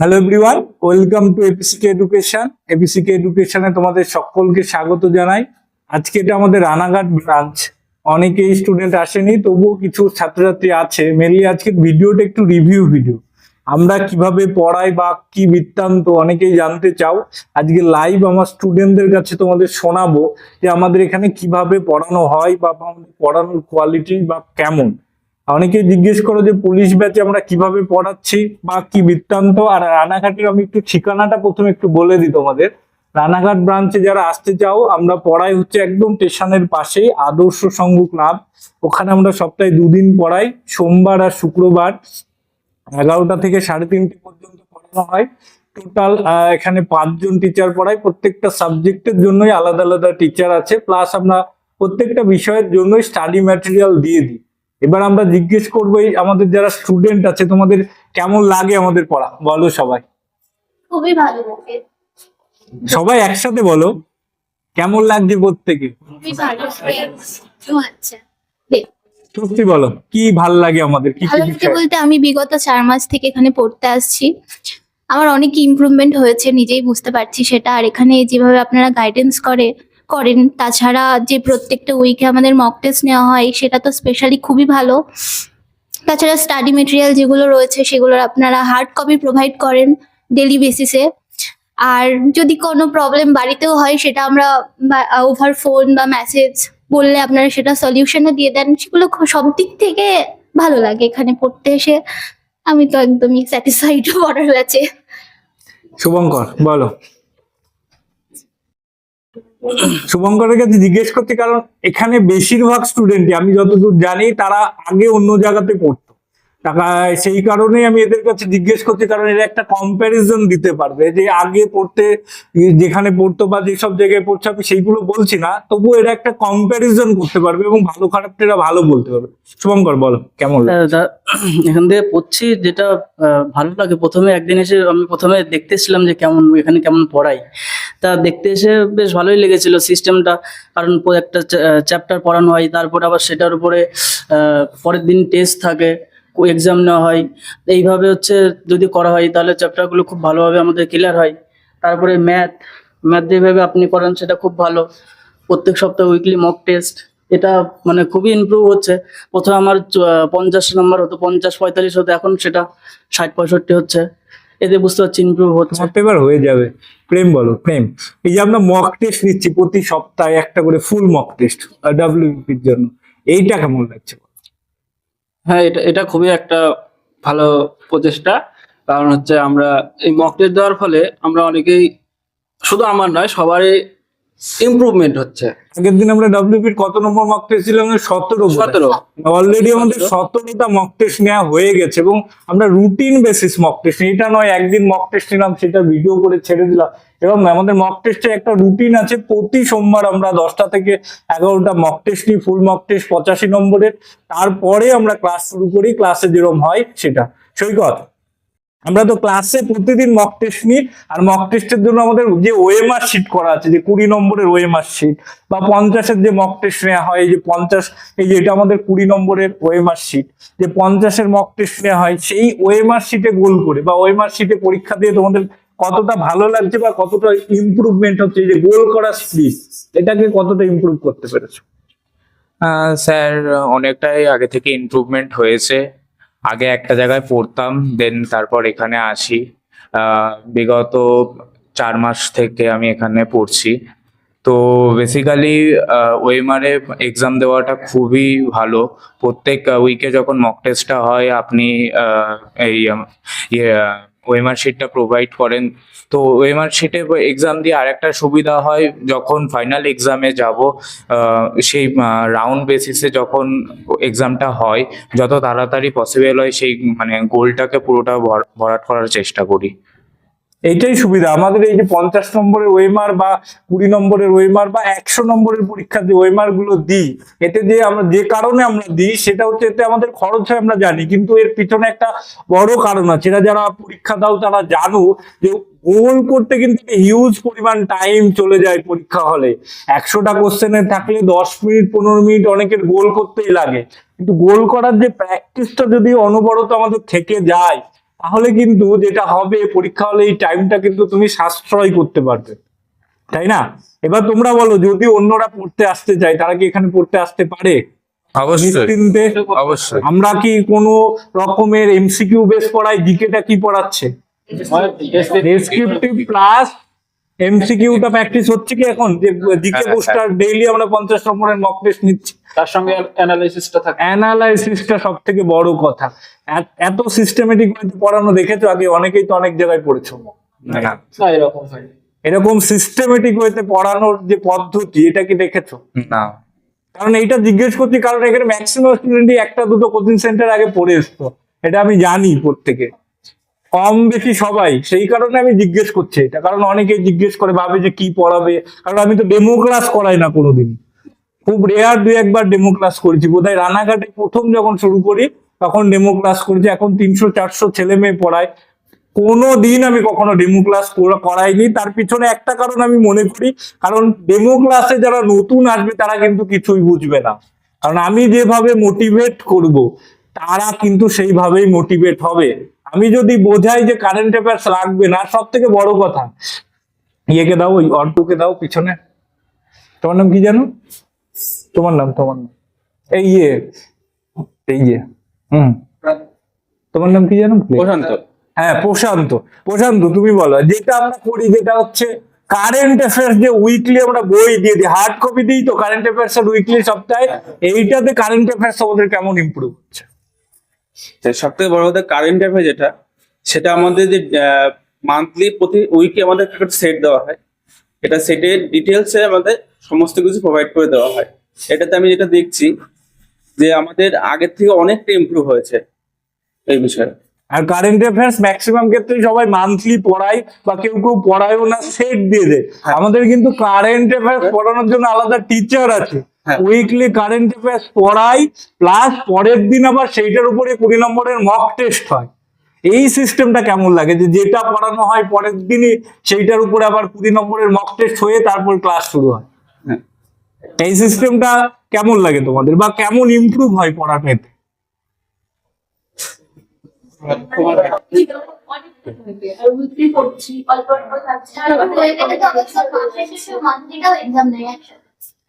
Hello everyone welcome to APCK education APCK এডুকেশনে তোমাদের সকলকে স্বাগত জানাই। আজকে এটা আমাদের রানাঘাট ব্রাঞ্চ অনেকেই স্টুডেন্ট আসেনি, তবুও কিছু ছাত্রছাত্রী আছে। মেনলি আজকের ভিডিওটা একটু রিভিউ ভিডিও আমরা কীভাবে পড়াই বা কি বৃত্তান্ত অনেকেই জানতে চাও। আজকে লাইভ আমার স্টুডেন্টদের কাছে তোমাদের শোনাবো যে আমাদের এখানে কীভাবে পড়ানো হয় বা আমাদের পড়ানোর কোয়ালিটি বা কেমন। অনেকে জিজ্ঞেস করো যে পুলিশ ব্যাচে আমরা কীভাবে পড়াচ্ছি বা কি বৃত্তান্ত? আর রানাঘাটের আমি একটু ঠিকানাটা প্রথমে একটু বলে দিই তোমাদের। রানাঘাট ব্রাঞ্চে যারা আসতে চাও, আমরা পড়াই হচ্ছে একদম স্টেশনের পাশেই, আদর্শ সংঘ ক্লাব ওখানে আমরা সপ্তাহে দুদিন পড়াই, সোমবার আর শুক্রবার। এগারোটা থেকে সাড়ে তিনটে পর্যন্ত পড়ানো হয়। টোটাল এখানে পাঁচজন টিচার পড়াই প্রত্যেকটা সাবজেক্টের জন্যই আলাদা আলাদা টিচার আছে। প্লাস আমরা প্রত্যেকটা বিষয়ের জন্যই স্টাডি ম্যাটেরিয়াল দিয়ে দিই। এবার আমরা জিজ্ঞেস করব এই আমাদের যারা স্টুডেন্ট আছে তোমাদের কেমন লাগে আমাদের পড়া? বলো সবাই। খুবই ভালো লাগে। সবাই একসাথে বলো কেমন লাগছে প্রত্যেকে? খুবই ভালো লাগে আচ্ছা সত্যি বলো কি ভালো লাগে আমাদের কি কি ভালো লাগে বলতে আমি বিগত চার মাস থেকে এখানে পড়তে আসছি। আমার অনেক ইমপ্রুভমেন্ট হয়েছে নিজেই বুঝতে পারছি সেটা। আর এখানে যেভাবে আপনারা গাইডেন্স করে করেন। তাছাড়া যে প্রত্যেকটা উইকে আমাদের মক টেস্ট নেওয়া হয়, সেটা তো স্পেশালি খুবই ভালো। তাছাড়া স্টাডি মেটেরিয়াল যেগুলো রয়েছে, সেগুলোর আপনারা হার্ড কপি প্রোভাইড করেন ডেলি বেসিসে আর যদি কোনো প্রবলেম বাড়িতেও হয়, সেটা আমরা ওভার ফোন বা মেসেজ বললে আপনারা সেটা সলিউশনও দিয়ে দেন। সেগুলো সব দিক থেকে ভালো লাগে এখানে পড়তে এসে। আমি তো একদমই স্যাটিসফাইড পড়ার আছে। শুভঙ্কর, বলো। শুভঙ্করের কাছে জিজ্ঞেস করতে, কারণ এখানে বেশিরভাগ স্টুডেন্টই আমি যতদূর জানি, তারা আগে অন্য জায়গাতে পড়তো। টাকা সেই কারণেই আমি এদের কাছে জিজ্ঞেস করছি কারণ এরা একটা কম্প্যারিজন দিতে পারবে যে আগে পড়তে যেখানে পড়তো বা যেসব জায়গায় পড়ছে আমি সেইগুলো বলছি না তবুও এরা একটা কম্প্যারিজন করতে পারবে এবং ভালো খারাপটা এরা ভালো বলতে পারবে। শুভঙ্কর বলো কেমন? হ্যাঁ, এখান থেকে পড়ছি যেটা ভালো লাগে। প্রথমে একদিন এসে আমি প্রথমে দেখতে এসেছিলাম যে কেমন এখানে কেমন পড়াই তা দেখতে এসে বেশ ভালোই লেগেছিল সিস্টেমটা কারণ একটা চ্যাপ্টার পড়ানো হয় তারপরে আবার সেটার উপরে আহ, পরের দিন টেস্ট থাকে। এক্সাম নেওয়া হয়। এইভাবে হচ্ছে যদি করা হয়, তাহলে চ্যাপ্টারগুলো খুব ভালোভাবে আমাদের ক্লিয়ার হয়। তারপরে ম্যাথ ম্যাথ যেভাবে আপনি করেন সেটা খুব ভালো। প্রত্যেক সপ্তাহে উইকলি মক টেস্ট এটা মানে খুবই ইমপ্রুভ হচ্ছে। প্রথমে আমার পঞ্চাশ নম্বর হতো, পঞ্চাশ, পঁয়তাল্লিশ হতো, এখন সেটা ষাট, পঁয়ষট্টি হচ্ছে। এতে বুঝতে পারছি ইমপ্রুভ হচ্ছে। এবার হয়ে যাবে। প্রেম বলো, প্রেম। এই যে আমরা মক টেস্ট নিচ্ছি, প্রতি সপ্তাহে একটা করে ফুল মক টেস্ট ডাব্লিউপির জন্য। এইটা কেমন লাগছে হ্যাঁ এটা এটা খুবই একটা ভালো প্রচেষ্টা। কারণ হচ্ছে আমরা এই মক টেস্ট দেওয়ার ফলে আমরা অনেকেই, শুধু আমার নয়, সবারই ইমপ্রুভমেন্ট হচ্ছে। আগের দিন আমরা ডাব্লিউপির কত নম্বর মক টেস্ট সতেরো সতেরো। অলরেডি আমাদের সতেরোটা মক টেস্ট নেওয়া হয়ে গেছে এবং আমরা রুটিন বেসিস মক টেস্ট এটা নয় একদিন মক টেস্ট নিলাম সেটা ভিডিও করে ছেড়ে দিলাম। এবং আমাদের মক টেস্টে একটা রুটিন আছে প্রতি সোমবার আমরা দশটা থেকে এগারোটা মক টেস্ট নিই ফুল মক টেস্ট পঁচাশি নম্বরের। তারপরে আমরা ক্লাস শুরু করি ক্লাসে যেরকম হয় সেটা। সৈকত। আমরা তো ক্লাসে প্রতিদিন মক টেস্ট নিই, আর মক টেস্টের জন্য আমাদের যে ওএমআর শিট করা আছে, যে কুড়ি নম্বরের ওএমআর শিট বা পঞ্চাশের যে মক টেস্ট নেওয়া হয় যে পঞ্চাশ, এই যে এটা আমাদের কুড়ি নম্বরের ওএমআর শিট যে পঞ্চাশের মক টেস্ট নেওয়া হয়, সেই ওএমআর শিটে গোল করে, বা ওএমআর শিটে পরীক্ষা দিয়ে তোমাদের কতটা ভালো লাগছে বা কতটা ইমপ্রুভমেন্ট হচ্ছে যে গোল করা স্পিড এটাকে কতটা ইমপ্রুভ করতে পেরেছ? স্যার, অনেকটাই আগে থেকে ইমপ্রুভমেন্ট হয়েছে। আগে একটা জায়গায় পড়তাম দেন তারপর এখানে আসি। বিগত চার মাস থেকে আমি এখানে পড়ছি। তো বেসিক্যালি ওয়েমারে এক্সাম দেওয়াটা খুবই ভালো। প্রত্যেক উইকে যখন মক টেস্টটা হয় আপনি এই ইয়ে ওয়েমার শিটটা প্রোভাইড করেন। তো ওয়েমার শিটে এক্সাম দিয়ে আরেকটা সুবিধা হয়, যখন ফাইনাল এক্সামে যাব সেই রাউন্ড বেসিসে যখন এক্সামটা হয়, যত তাড়াতাড়ি পসিবল হয়, সেই মানে গোলটাকে পুরোটা ভর- ভরাট করার চেষ্টা করি। এইটাই সুবিধা। আমাদের এই যে পঞ্চাশ নম্বরের ওয়েমার বা কুড়ি নম্বরের ওয়েমার বা একশো নম্বরের পরীক্ষার যে ওয়েমারগুলো দিই, এতে যে আমরা যে কারণে আমরা দিই, সেটা হচ্ছে এতে আমাদের খরচ হয় আমরা জানি, কিন্তু এর পিছনে একটা বড় কারণ আছে। এরা যারা পরীক্ষা দাও তারা জানো যে গোল করতে কিন্তু হিউজ পরিমাণ টাইম চলে যায় পরীক্ষা হলে। একশোটা কোশ্চেনে থাকলে দশ মিনিট, পনেরো মিনিট অনেকের গোল করতেই লাগে। কিন্তু গোল করার যে প্র্যাকটিসটা যদি অনবরত আমাদের থেকে যায় তাহলে কিন্তু যেটা হবে পরীক্ষা হলে এই টাইমটা কিন্তু তুমি সাশ্রয় করতে পারবে। তাই না? এবার তোমরা বলো যদি অন্যরা পড়তে আসতে চায় তারা কি এখানে পড়তে আসতে পারে? নিশ্চিন্তে আমরা কি কোন রকমের এমসিকিউ বেস পড়াই জিকেটা কি পড়াচ্ছে? ডেসক্রিপটিভ প্লাস এমসিকিউটা প্র্যাকটিস হচ্ছে কি এখন? যে জিকে পোস্টার ডেইলি আমরা পঞ্চাশ নম্বরের মক টেস্ট নিচ্ছি। তার সঙ্গে অ্যানালাইসিসটা থাকে। অ্যানালাইসিসটা সব থেকে বড় কথা। এত- সিস্টেমেটিক পড়ানো দেখেছ? আগে অনেকেই তো অনেক জায়গায় পড়েছো। না না। এরকম হয়নি। এরকম সিস্টেমেটিক ওয়েতে পড়ানোর যে পদ্ধতি এটা কি দেখেছ? না। কারণ এইটা জিজ্ঞেস করছি কারণ এখানে ম্যাক্সিমাম স্টুডেন্টই একটা দুটো কোচিং সেন্টার আগে পড়ে এসতো এটা আমি জানি প্রত্যেকে। কম বেশি সবাই। সেই কারণে আমি জিজ্ঞেস করছি এটা। কারণ অনেকে জিজ্ঞেস করে, ভাবে যে কি পড়াবে? কারণ আমি তো ডেমো ক্লাস করাই না কোনোদিন। খুব রেয়ার দুই একবার ডেমো ক্লাস করেছি। বোধহয় রানাঘাটে প্রথম যখন শুরু করি, তখন ডেমো ক্লাস করেছি। এখন তিনশো, চারশো ছেলে মেয়ে পড়ায়। কোনো দিন আমি কখনো ডেমো ক্লাস করাইনি। তার পিছনে একটা কারণ আমি মনে করি, কারণ ডেমো ক্লাসে যারা নতুন আসবে, তারা কিন্তু কিছুই বুঝবে না। কারণ আমি যেভাবে মোটিভেট করব, তারা কিন্তু সেইভাবেই মোটিভেট হবে। আমি যদি বোঝাই যে কারেন্ট অ্যাফেয়ার্স লাগবে না সব থেকে বড় কথা ইয়েকে দাও ওই অর্টুকে দাও পিছনে। তোমার নাম কি জানো? তোমার নাম তোমার নাম। এই ইয়ে এই ইয়ে হুম। তোমার নাম কি জানো? প্রশান্ত। হ্যাঁ প্রশান্ত। প্রশান্ত তুমি বলো যেটা আমরা করি যেটা হচ্ছে কারেন্ট অ্যাফেয়ার্স যে উইকলি আমরা বই দিয়ে দিই হার্ড কপি দিই তো কারেন্ট অ্যাফেয়ার্স এর উইকলি সপ্তাহে এইটাতে কারেন্ট অ্যাফেয়ার্স আমাদের কেমন ইমপ্রুভ হচ্ছে? সব থেকে বড় কথা কারেন্ট অ্যাফেয়ার যেটা সেটা আমাদের যে মান্থলি প্রতি উইকে আমাদের একটা সেট দেওয়া হয়। এটা সেটের ডিটেলসে আমাদের সমস্ত কিছু প্রোভাইড করে দেওয়া হয়। এটাতে আমি যেটা দেখছি যে আমাদের আগের থেকে অনেকটা ইমপ্রুভ হয়েছে এই বিষয়ে। আর কারেন্ট অ্যাফেয়ার্স ম্যাক্সিমাম ক্ষেত্রে সবাই মান্থলি পড়ায় বা কেউ কেউ পড়ায়ও না সেট দিয়ে দেয়। আমাদের কিন্তু কারেন্ট অ্যাফেয়ার্স পড়ানোর জন্য আলাদা টিচার আছে। হ্যাঁ। উইকলি কারেন্ট অ্যাফেয়ার্স পড়াই প্লাস পরের দিন আবার সেইটার উপরে কুড়ি নম্বরের মক টেস্ট হয়। এই সিস্টেমটা কেমন লাগে? যে যেটা পড়ানো হয় পরের দিনই সেইটার উপরে আবার কুড়ি নম্বরের মক টেস্ট হয়ে তারপর ক্লাস শুরু হয়। হ্যাঁ। এই সিস্টেমটা কেমন লাগে তোমাদের? বা কেমন ইমপ্রুভ হয় পড়াটা এতে?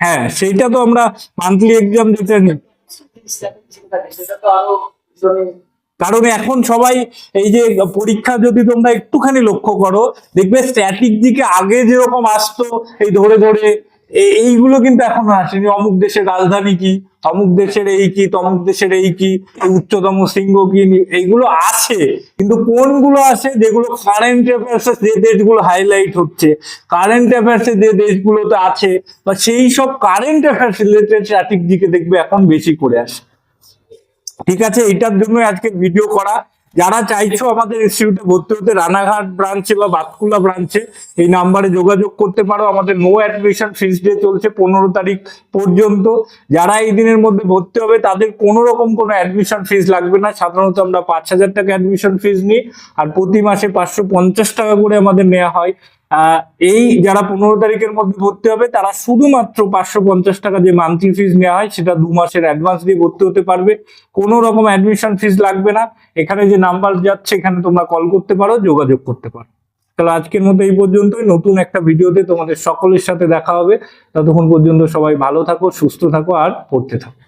হ্যাঁ সেইটা তো আমরা মান্থলি এক্সাম দিতে কারণ এখন সবাই এই যে পরীক্ষা যদি তোমরা একটুখানি লক্ষ্য করো, দেখবে স্ট্র্যাটিক দিকে আগে যেরকম আসতো, এই ধরে ধরে এইগুলো কিন্তু এখন আসেনি। অমুক দেশের রাজধানী কি? অমুক দেশের এই কি? তমুক দেশের এই কি? উচ্চতম শৃঙ্গ কি? এইগুলো আছে। কিন্তু কোনগুলো আছে? যেগুলো কারেন্ট অ্যাফেয়ার্স যে দেশগুলো হাইলাইট হচ্ছে। কারেন্ট অ্যাফেয়ার্স যে দেশগুলোতে আছে, বা সেই সব কারেন্ট অ্যাফেয়ার্স রিলেটেড স্ট্যাটিক দিকে দেখবে এখন বেশি করে আসে। ঠিক আছে? এটার জন্য আজকে ভিডিও করা। যারা চাইছো আমাদের ইনস্টিটিউটে ভর্তি হতে, রানাঘাট ব্রাঞ্চে বা বাতকুলা ব্রাঞ্চে এই নাম্বারে যোগাযোগ করতে পারো। আমাদের নো অ্যাডমিশন ফিস ডে চলছে পনেরো তারিখ পর্যন্ত। যারা এই দিনের মধ্যে ভর্তি হবে, তাদের কোনো রকম কোনো অ্যাডমিশন ফিস লাগবে না। সাধারণত আমরা পাঁচ হাজার টাকা অ্যাডমিশন ফিস নিই, আর প্রতি মাসে পাঁচশো পঞ্চাশ টাকা করে আমাদের নেওয়া হয়। এই যারা পনেরো তারিখের মধ্যে ভর্তি হবে তারা শুধুমাত্র পাঁচশো পঞ্চাশ টাকা যে মান্থলি ফিস নেওয়া হয় সেটা দু মাসের অ্যাডভান্স দিয়ে ভর্তি হতে পারবে। কোনো রকম অ্যাডমিশন ফিজ লাগবে না। এখানে যে নাম্বার যাচ্ছে এখানে তোমরা কল করতে পারো যোগাযোগ করতে পারো। তাহলে আজকের মতো এই পর্যন্তই। নতুন একটা ভিডিওতে তোমাদের সকলের সাথে দেখা হবে। ততক্ষণ পর্যন্ত সবাই ভালো থাকো সুস্থ থাকো আর পড়তে থাকো।